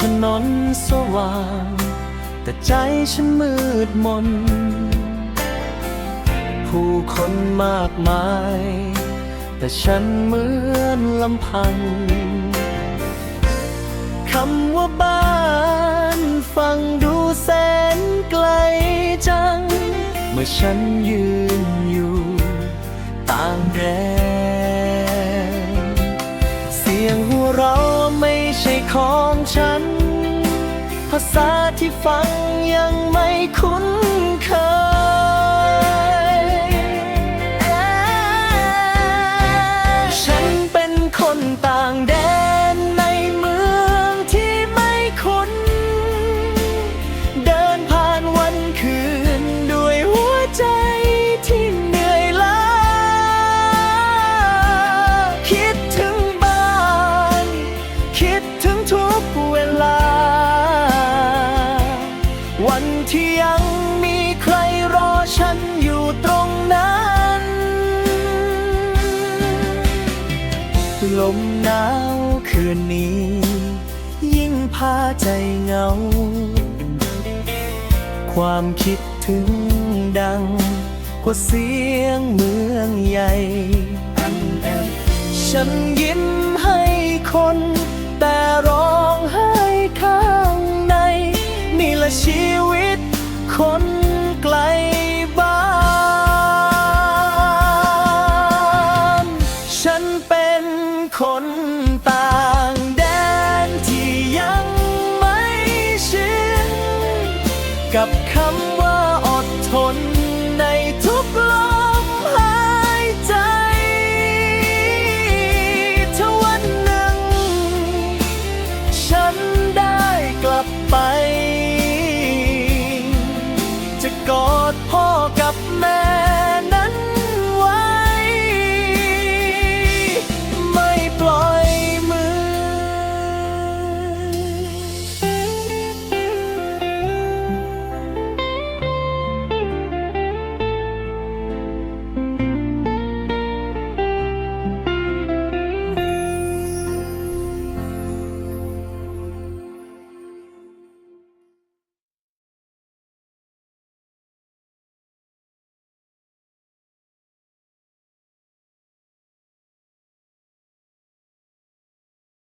ถนนสว่าง แต่ใจฉันมืดมน ผู้คนมากมาย แต่ฉันเหมือนลำพังคำว่าบ้านฟังดูแสนไกลจัง เมื่อฉันยืน ช่ของฉัน ภาษาที่ฟังยังไม่คุ้นเคย ฉันเป็นคนต่างแดน ที่ยังมีใครรอฉันอยู่ตรงนั้น ลมหนาวคืนนี้ ยิ่งพาใจเหงา ความคิดถึงดัง กว่าเสียงเมืองใหญ่ ฉันยิ้มให้คน แต่ร้องไห้ข้างใน นี่แหละชี เป็นคนต่างแดนที่ยังไม่ชินกับคำว่า